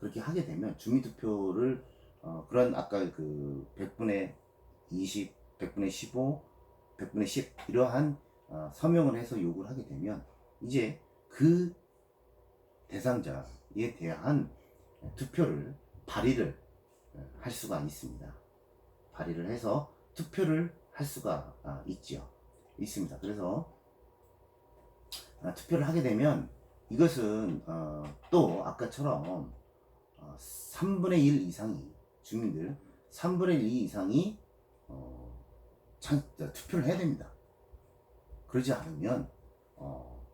그렇게 하게 되면 주민투표를 어, 그런 아까 그 100분의 20, 100분의 15, 100분의 10 이러한 어, 서명을 해서 요구를 하게 되면 이제 그 대상자에 대한 투표를 발의를 어, 할 수가 있습니다. 발의를 해서 투표를 할 수가 아, 있지요. 있습니다. 그래서 아, 투표를 하게 되면 이것은 어, 또 아까처럼 어, 3분의 1 이상이 주민들 3분의 1 이상이 어, 참, 저, 투표를 해야 됩니다. 그러지 않으면 어,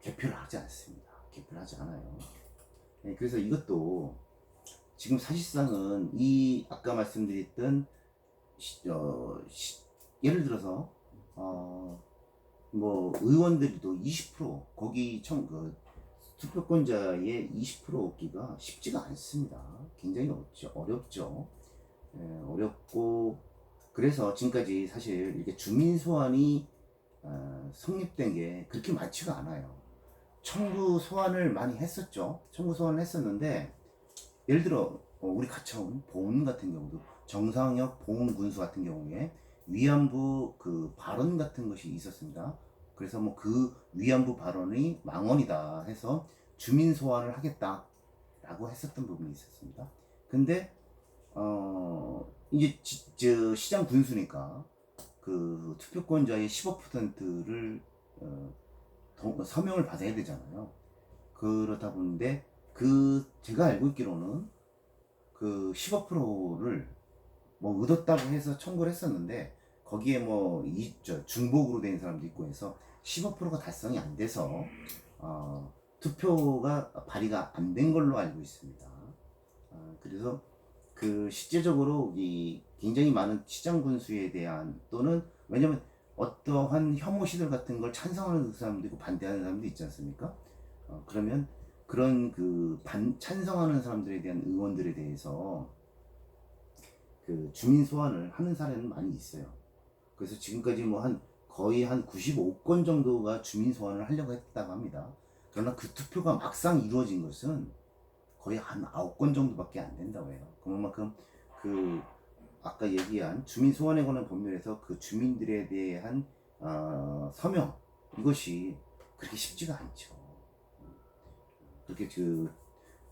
개표를 하지 않습니다. 개표를 하지 않아요. 네, 그래서 이것도 지금 사실상은 이 아까 말씀드렸던 시- 어, 시- 예를 들어서 어, 뭐 의원들도 20% 거기 청, 그, 투표권자의 20% 얻기가 쉽지가 않습니다. 굉장히 어렵죠. 어렵죠. 예, 어렵고 그래서 지금까지 사실 이렇게 주민 소환이 어, 성립된 게 그렇게 많지가 않아요. 청구 소환을 많이 했었죠. 청구 소환을 했었는데 예를 들어 어, 우리 가차원 보훈 같은 경우도 정상혁 보훈 군수 같은 경우에 위안부 그 발언 같은 것이 있었습니다. 그래서 뭐 그 위안부 발언이 망언이다 해서 주민 소환을 하겠다라고 했었던 부분이 있었습니다. 근데 어 이제 지- 저 시장 군수니까 그 투표권자의 15%를 어, 도- 서명을 받아야 되잖아요. 그렇다 보는데 그 제가 알고 있기로는 그 15%를 뭐 얻었다고 해서 청구를 했었는데 거기에 뭐 이, 저 중복으로 된 사람도 있고 해서 15%가 달성이 안 돼서 어, 투표가 발의가 안 된 걸로 알고 있습니다. 어, 그래서 그 실제적으로 이 굉장히 많은 시장 군수에 대한 또는 왜냐면 어떠한 혐오 시들 같은 걸 찬성하는 사람도 있고 반대하는 사람도 있지 않습니까? 어, 그러면 그런 그 반, 찬성하는 사람들에 대한 의원들에 대해서 그 주민 소환을 하는 사례는 많이 있어요. 그래서 지금까지 뭐 한 거의 한 95건 정도가 주민 소환을 하려고 했다고 합니다. 그러나 그 투표가 막상 이루어진 것은 거의 한 9건 정도밖에 안 된다고 해요. 그만큼 그 아까 얘기한 주민 소환에 관한 법률에서 그 주민들에 대한 어, 서명 이것이 그렇게 쉽지가 않죠. 그렇게 그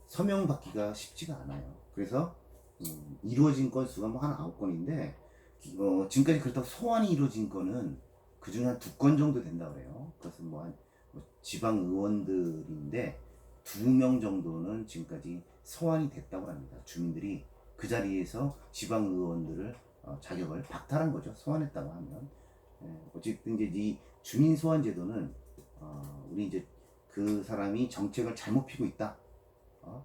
서명 받기가 쉽지가 않아요. 그래서 음, 이루어진 건수가 뭐 한 아홉 건인데 어, 지금까지 그렇다고 소환이 이루어진 거는 그 중에 한 두 건 정도 된다고 그래요. 그것은 뭐한 뭐 지방 의원들인데 두 명 정도는 지금까지 소환이 됐다고 합니다. 주민들이 그 자리에서 지방 의원들을 어, 자격을 박탈한 거죠. 소환했다고 하면 예, 어쨌든 이제 이 주민 소환 제도는 어, 우리 이제 그 사람이 정책을 잘못 피고 있다. 어?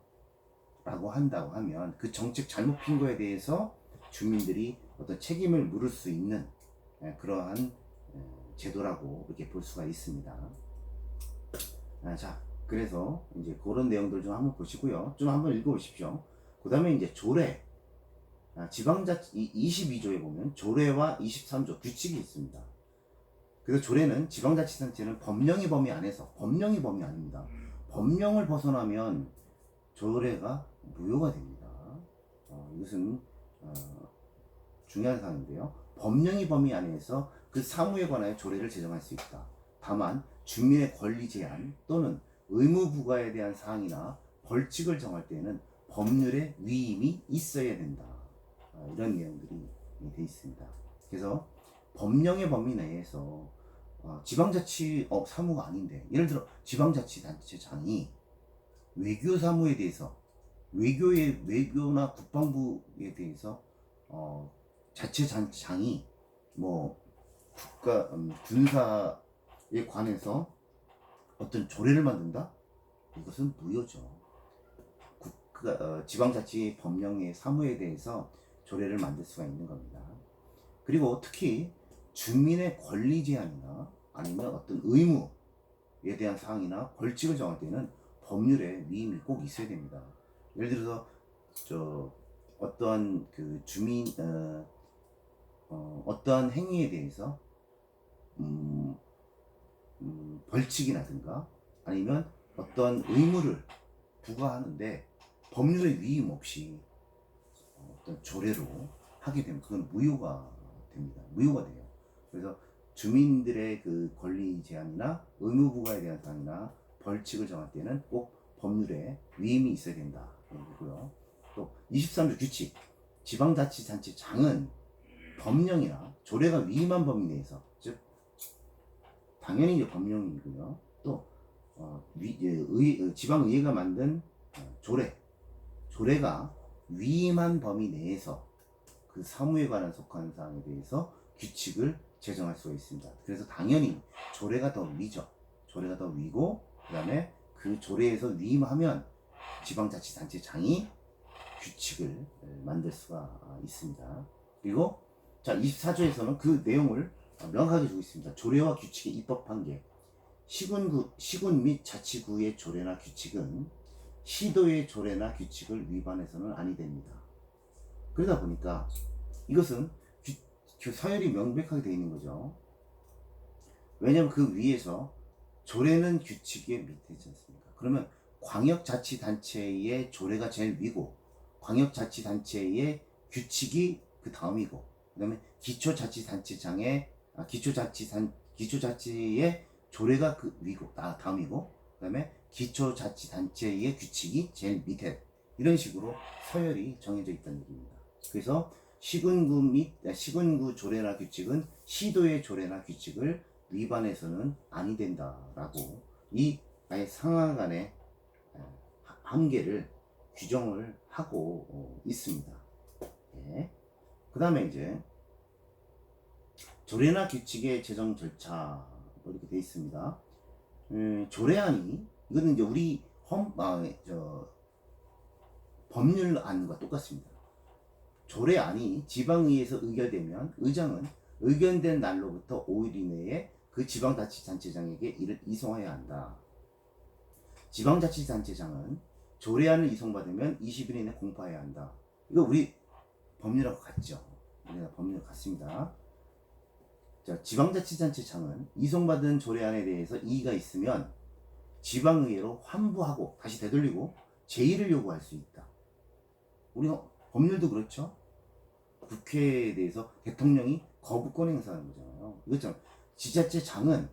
라고 한다고 하면 그 정책 잘못 핀 거에 대해서 주민들이 어떤 책임을 물을 수 있는 예, 그러한 예, 제도라고 이렇게 볼 수가 있습니다. 아, 자, 그래서 이제 그런 내용들 좀 한번 보시고요. 좀 한번 읽어보십시오. 그 다음에 이제 조례. 아, 지방자치 22조에 보면 조례와 23조 규칙이 있습니다. 그래서 조례는 지방자치단체는 법령의 범위 안에서 법령의 범위 아닙니다. 법령을 벗어나면 조례가 무효가 됩니다. 어, 이것은 어, 중요한 사항인데요. 법령의 범위 안에서 그 사무에 관하여 조례를 제정할 수 있다. 다만 주민의 권리 제한 또는 의무 부과에 대한 사항이나 벌칙을 정할 때에는 법률의 위임이 있어야 된다. 어, 이런 내용들이 돼 있습니다. 그래서 법령의 범위 내에서 어, 지방자치 어, 사무가 아닌데 예를 들어 지방자치단체장이 외교 사무에 대해서 외교의 외교나 국방부에 대해서 어, 자체장이 뭐 국가 음, 군사에 관해서 어떤 조례를 만든다? 이것은 무효죠. 국가 어, 지방자치 법령의 사무에 대해서 조례를 만들 수가 있는 겁니다. 그리고 특히 주민의 권리 제한이나 아니면 어떤 의무에 대한 사항이나 벌칙을 정할 때는 법률에 위임이 꼭 있어야 됩니다. 예를 들어서 저 어떠한 그 주민 어, 어, 어떠한 행위에 대해서 음, 음, 벌칙이라든가 아니면 어떠한 의무를 부과하는데 법률의 위임 없이 어떤 조례로 하게 되면 그건 무효가 됩니다. 무효가 돼요. 그래서 주민들의 그 권리 제한이나 의무 부과에 대한 사항이나 벌칙을 정할 때는 꼭 법률에 위임이 있어야 된다. 이고요. 또 23조 규칙 지방자치단체장은 법령이나 조례가 위임한 범위 내에서 즉 당연히 이제 법령이고요. 또 어, 위, 예, 의, 어, 지방의회가 만든 어, 조례 조례가 위임한 범위 내에서 그 사무에 관한 속한 사항에 대해서 규칙을 제정할 수가 있습니다. 그래서 당연히 조례가 더 위죠. 조례가 더 위고 그다음에 그 조례에서 위임하면 지방자치단체장이 규칙을 만들 수가 있습니다. 그리고 자 24조에서는 그 내용을 명확하게 주고 있습니다. 조례와 규칙의 입법 판계 시군구 시군 및 자치구의 조례나 규칙은 시도의 조례나 규칙을 위반해서는 아니 됩니다. 그러다 보니까 이것은 규, 규 서열이 명백하게 되어 있는 거죠. 왜냐하면 그 위에서 조례는 규칙의 밑에 있지 않습니까? 그러면 광역자치단체의 조례가 제일 위고 광역자치단체의 규칙이 그 다음이고 그다음에 기초자치단체장의 아, 기초자치단 기초자치의 조례가 그 위고 아, 다음이고 그다음에 기초자치단체의 규칙이 제일 밑에 이런 식으로 서열이 정해져 있다는 얘기입니다. 그래서 시군구 및 아, 시군구 조례나 규칙은 시도의 조례나 규칙을 위반해서는 아니 된다라고 이 아예 상하 간의 한계를 규정을 하고 어, 있습니다. 예. 그 다음에 이제 조례나 규칙의 제정 절차 뭐 이렇게 되어 있습니다. 음, 조례안이 이거는 이제 우리 험, 아, 저, 법률안과 똑같습니다. 조례안이 지방의회에서 의결되면 의장은 의견된 날로부터 5일 이내에 그 지방자치단체장에게 이를 이송해야 한다. 지방자치단체장은 조례안을 이송받으면 20일 이내 공포해야 한다. 이거 우리 법률하고 같죠. 우리가 법률 같습니다. 자, 지방자치단체 장은 이송받은 조례안에 대해서 이의가 있으면 지방의회로 환부하고 다시 되돌리고 제의를 요구할 수 있다. 우리가 법률도 그렇죠. 국회에 대해서 대통령이 거부권 행사하는 거잖아요. 이것처럼 지자체 장은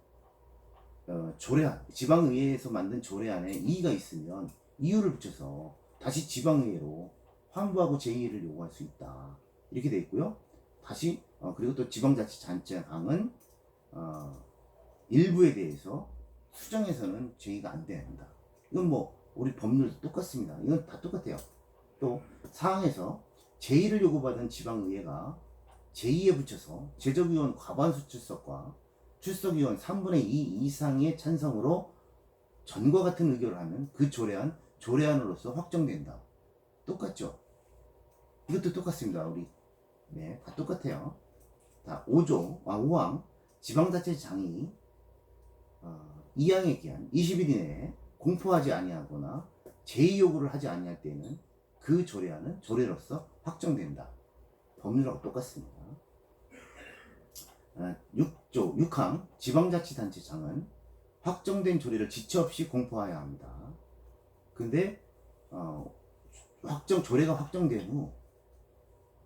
어, 조례안, 지방의회에서 만든 조례안에 이의가 있으면 이유를 붙여서 다시 지방의회로 환부하고 제의를 요구할 수 있다. 이렇게 돼 있고요. 다시 어, 그리고 또 지방자치단체장은 어, 일부에 대해서 수정해서는 제의가 안 된다. 이건 뭐 우리 법률도 똑같습니다. 이건 다 똑같아요. 또 사항에서 제의를 요구받은 지방의회가 제의에 붙여서 제적위원 과반수 출석과 출석위원 3분의 2 이상의 찬성으로 전과 같은 의결을 하면 그 조례안 조례안으로서 확정된다. 똑같죠? 이것도 똑같습니다. 우리 네, 다 똑같아요. 자, 5조, 아, 5항 지방자치장이 어, 2항에 기한 20일 이내에 공포하지 아니하거나 제의 요구를 하지 아니할 때는 그 조례안은 조례로서 확정된다. 법률하고 똑같습니다. 아, 6조, 6항 지방자치단체장은 확정된 조례를 지체 없이 공포하여야 합니다. 근데 어, 확정 조례가 확정된 후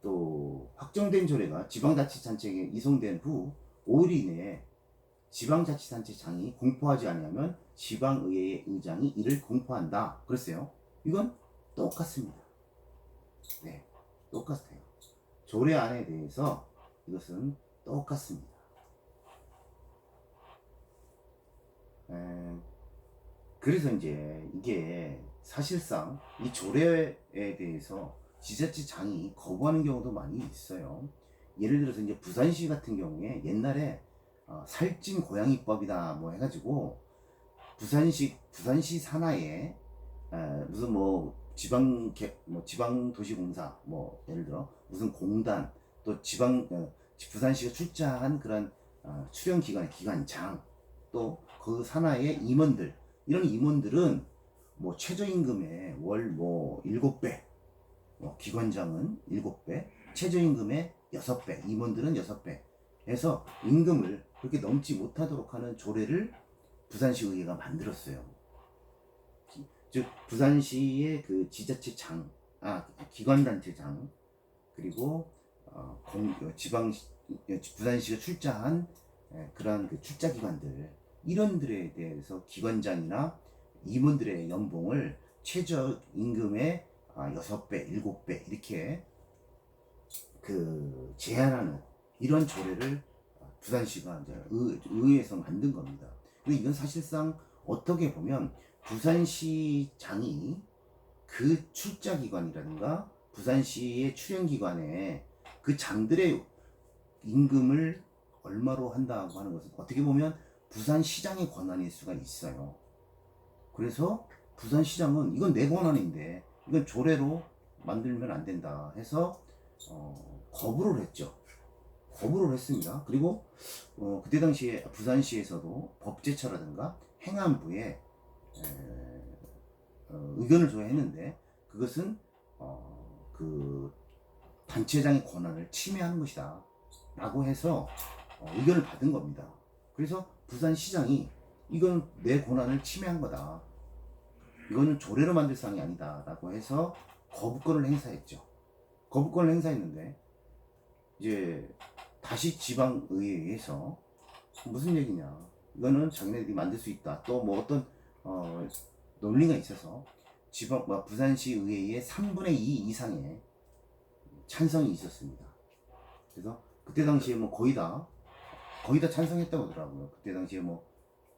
또 확정된 조례가 지방자치단체에 이송된 후 5일 이내에 지방자치단체장이 공포하지 않으면 지방의회의 의장이 이를 공포한다. 그랬어요. 이건 똑같습니다. 네, 똑같아요. 조례안에 대해서 이것은 똑같습니다. 에, 그래서 이제 이게 사실상 이 조례에 대해서 지자체장이 거부하는 경우도 많이 있어요. 예를 들어서 이제 부산시 같은 경우에 옛날에 어, 살찐 고양이법이다 뭐 해가지고 부산시 부산시 산하에 에, 무슨 뭐 지방 개, 뭐 지방 도시공사 뭐 예를 들어 무슨 공단 또 지방 어, 부산시가 출자한 그런 어, 출연 기관 기관장 또 그 산하의 임원들 이런 임원들은 뭐 최저임금의 월 뭐 일곱 배뭐 기관장은 일곱 배 최저임금의 여섯 배 임원들은 여섯 배 해서 임금을 그렇게 넘지 못하도록 하는 조례를 부산시 의회가 만들었어요. 즉 부산시의 그 지자체장, 아 기관단체장 그리고 어, 공, 어, 지방 어, 부산시가 출자한 예, 그러한 그 출자 기관들 이런들에 대해서 기관장이나 임원들의 연봉을 최저 임금의 아, 6배, 7배 이렇게 그 제한하는 이런 조례를 부산시가 이제 의, 의회에서 만든 겁니다. 근데 이건 사실상 어떻게 보면 부산시장이 그 출자기관이라든가 부산시의 출연기관에 그 장들의 임금을 얼마로 한다고 하는 것은 어떻게 보면 부산시장의 권한일 수가 있어요. 그래서 부산시장은 이건 내 권한인데 이건 조례로 만들면 안 된다 해서 어, 거부를 했죠. 거부를 했습니다. 그리고 어, 그때 당시에 부산시에서도 법제처라든가 행안부에 에, 어, 의견을 줘야 했는데 그것은 어, 그 단체장의 권한을 침해하는 것이다 라고 해서 어, 의견을 받은 겁니다. 그래서 부산시장이 이건 내 권한을 침해한 거다. 이거는 조례로 만들 사항이 아니다 라고 해서 거부권을 행사했죠. 거부권을 행사했는데 이제 다시 지방의회에서 무슨 얘기냐 이거는 자기네들이 만들 수 있다 또 뭐 어떤 어, 논리가 있어서 지방 뭐 부산시 의회의 3분의 2 이상의 찬성이 있었습니다. 그래서 그때 당시에 뭐 거의 다 거의 다 찬성했다고 하더라고요. 그때 당시에 뭐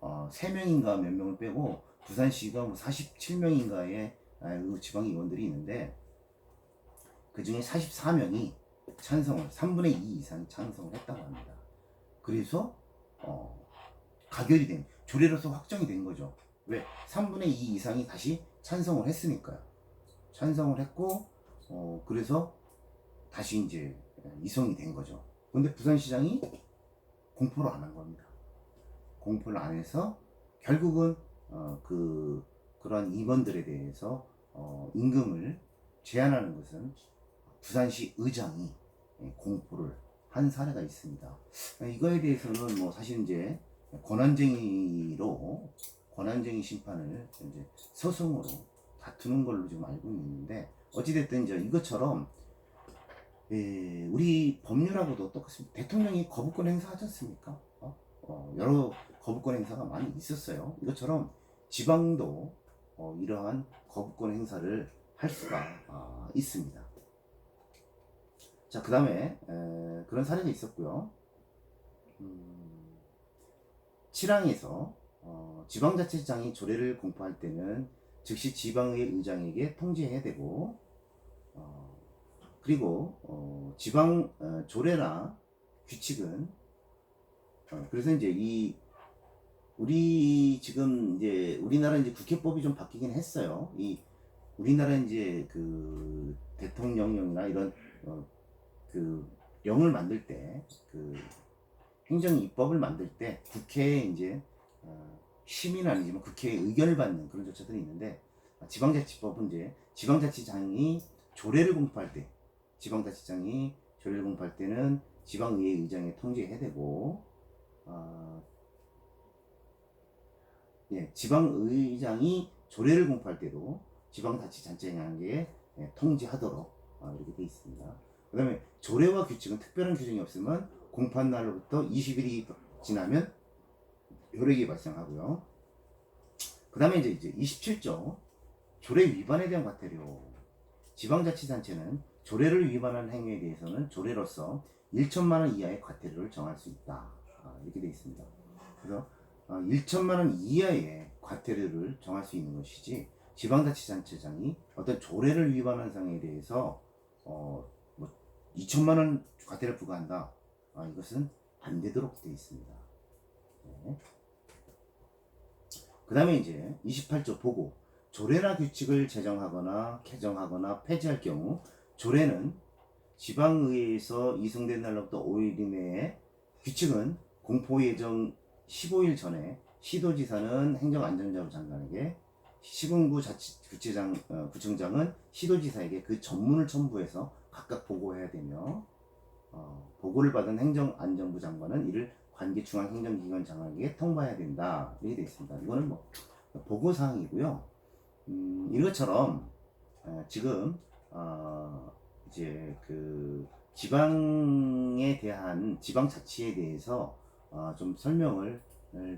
어, 3명인가 몇 명을 빼고 부산시가 뭐 47명인가의 아, 그 지방 의원들이 있는데 그 중에 44명이 찬성을 3분의 2 이상이 찬성을 했다고 합니다. 그래서 어, 가결이 된 조례로서 확정이 된 거죠. 왜? 3분의 2 이상이 다시 찬성을 했으니까요. 찬성을 했고 어, 그래서 다시 이제 이송이 된 거죠. 근데 부산시장이 공포를 안 한 겁니다. 공포를 안 해서 결국은 어, 그 그러한 임원들에 대해서 어, 임금을 제한하는 것은 부산시 의장이 예, 공포를 한 사례가 있습니다. 이거에 대해서는 뭐 사실 이제 권한쟁의로 권한쟁의 심판을 이제 소송으로 다투는 걸로 지금 알고 있는데 어찌됐든 이제 이것처럼 예, 우리 법률하고도 똑같습니다. 대통령이 거부권 행사하지 않습니까? 어? 어, 여러 거부권 행사가 많이 있었어요. 이것처럼 지방도 어, 이러한 거부권 행사를 할 수가 아, 있습니다. 자, 그 다음에 그런 사례가 있었고요. 음, 칠항에서 어, 지방자치장이 조례를 공포할 때는 즉시 지방의 의장에게 통지해야 되고 어, 그리고 어, 지방 어, 조례나 규칙은 어, 그래서 이제 이 우리 지금 이제 우리나라 이제 국회법이 좀 바뀌긴 했어요. 이 우리나라 이제 그 대통령령이나 이런 어, 그 영을 만들 때 그 행정 입법을 만들 때 국회에 이제 어, 시민은 아니지만 국회의 의견을 받는 그런 절차들이 있는데 아, 지방자치법은 이제 지방자치장이 조례를 공포할 때 지방자치장이 조례를 공포할 때는 지방의회 의장에 통지해야 되고 어, 예, 지방의장이 조례를 공포할 때도 지방자치단체장에게 예, 통지하도록 어, 이렇게 되어 있습니다. 그 다음에 조례와 규칙은 특별한 규정이 없으면 공판 날로부터 20일이 지나면 효력이 발생하고요. 그 다음에 이제, 이제 27조 조례 위반에 대한 과태료 지방자치단체는 조례를 위반한 행위에 대해서는 조례로서 1천만 원 이하의 과태료를 정할 수 있다. 아, 이렇게 되어 있습니다. 그래서 어, 1천만 원 이하의 과태료를 정할 수 있는 것이지 지방자치단체장이 어떤 조례를 위반한 상에 대해서 어, 2천만 원 과태를 부과한다. 아, 이것은 안 되도록 되어 있습니다. 네. 그 다음에 이제 28조 보고 조례나 규칙을 제정하거나 개정하거나 폐지할 경우 조례는 지방의회에서 이송된 날로부터 5일 이내에 규칙은 공포 예정 15일 전에 시도지사는 행정안전자로 장관에게 시군구 자치 구체장 어, 구청장은 시도지사에게 그 전문을 첨부해서 각각 보고해야 되며 어, 보고를 받은 행정안전부 장관은 이를 관계 중앙 행정기관 장관에게 통보해야 된다 이렇게 되어 있습니다. 이거는 뭐 보고 사항이고요. 음, 이것처럼 어, 지금 어, 이제 그 지방에 대한 지방 자치에 대해서 어, 좀 설명을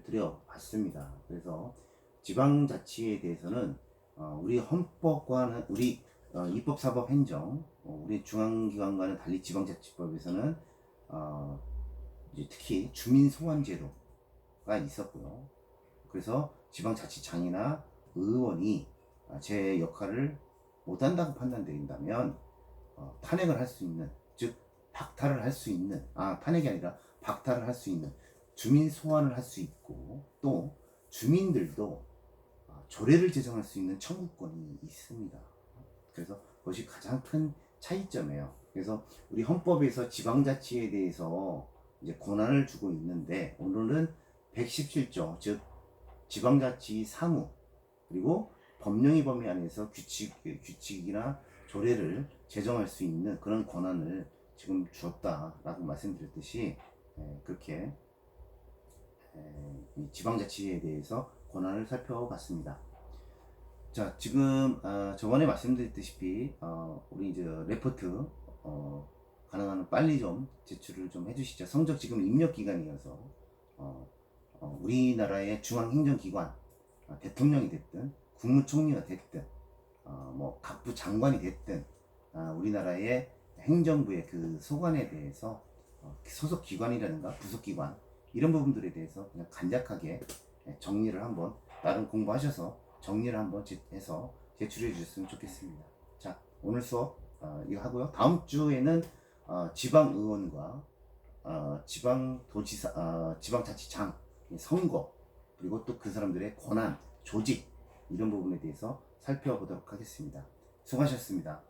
드려봤습니다. 그래서 지방자치에 대해서는 어, 우리 헌법과는 우리 어, 입법 사법 행정 어, 우리 중앙기관과는 달리 지방자치법에서는 어, 특히 주민소환제도가 있었고요. 그래서 지방자치장이나 의원이 아, 제 역할을 못한다고 판단된다면 어, 탄핵을 할 수 있는 즉 박탈을 할 수 있는 아 탄핵이 아니라 박탈을 할 수 있는 주민 소환을 할 수 있고 또 주민들도 어, 조례를 제정할 수 있는 청구권이 있습니다. 그래서 그것이 가장 큰 차이점이에요. 그래서 우리 헌법에서 지방자치에 대해서 이제 권한을 주고 있는데 오늘은 117조 즉 지방자치 사무 그리고 법령의 범위 안에서 규칙 규칙이나 조례를 제정할 수 있는 그런 권한을 지금 주었다라고 말씀드렸듯이 에, 그렇게 지방자치에 대해서 권한을 살펴봤습니다. 자 지금 아, 저번에 말씀드렸다시피 어, 우리 이제 레포트 어, 가능한 한 빨리 좀 제출을 좀 해주시죠. 성적 지금 입력 기간이어서 어, 어, 우리나라의 중앙행정기관 어, 대통령이 됐든 국무총리가 됐든 어, 뭐 각부 장관이 됐든 아, 우리나라의 행정부의 그 소관에 대해서 어, 소속 기관이라든가 부속 기관 이런 부분들에 대해서 그냥 간략하게 예, 정리를 한번 나름 공부하셔서 정리를 한번 제- 해서 제출해 주셨으면 좋겠습니다. 자 오늘 수업 어, 이거 하고요. 다음 주에는 어, 지방 의원과 어, 지방 도지사 어, 지방자치장 선거 그리고 또 그 사람들의 권한 조직 이런 부분에 대해서 살펴보도록 하겠습니다. 수고하셨습니다.